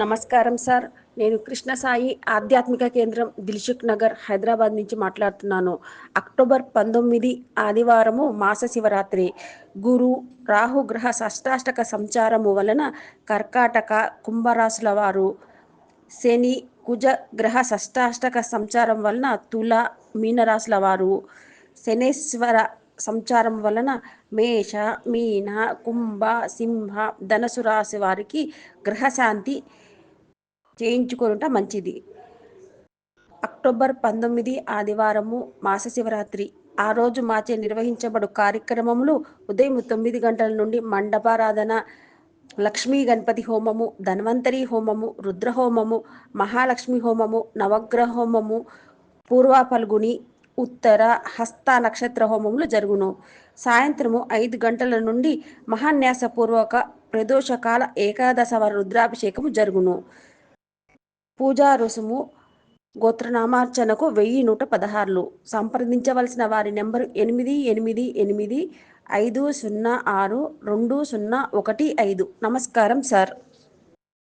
నమస్కారం సార్. నేను కృష్ణ సాయి ఆధ్యాత్మిక కేంద్రం దిల్షుక్ నగర్ హైదరాబాద్ నుంచి మాట్లాడుతున్నాను. అక్టోబర్ పంతొమ్మిది ఆదివారము మాస శివరాత్రి. గురు రాహు గ్రహ షష్టాష్టక సంచారము వలన కర్కాటక కుంభరాశుల వారు శని కుజ గ్రహ షష్టాష్టక సంచారం వలన తుల మీనరాశుల వారు శనేశ్వర సంచారం వలన మేష మీన కుంభ సింహ ధనసు రాశి వారికి గ్రహశాంతి చేయించుకొనుట మంచిది. అక్టోబర్ పంతొమ్మిది ఆదివారము మాస శివరాత్రి. ఆ రోజు మాచే నిర్వహించబడు కార్యక్రమములు ఉదయం తొమ్మిది గంటల నుండి మండపారాధన లక్ష్మీ గణపతి హోమము ధన్వంతరి హోమము రుద్రహోమము మహాలక్ష్మి హోమము నవగ్రహ హోమము పూర్వ పల్గుని ఉత్తర హస్త నక్షత్ర హోమములు జరుగును. సాయంత్రము ఐదు గంటల నుండి మహాన్యాసపూర్వక ప్రదోషకాల ఏకాదశ రుద్రాభిషేకము జరుగును. పూజా రుసుము గోత్రనామార్చనకు వెయ్యి నూట పదహారులు. సంప్రదించవలసిన వారి నెంబరు ఎనిమిది ఎనిమిది ఎనిమిది ఐదు సున్నా ఆరు రెండు సున్నా ఒకటి ఐదు. నమస్కారం సార్.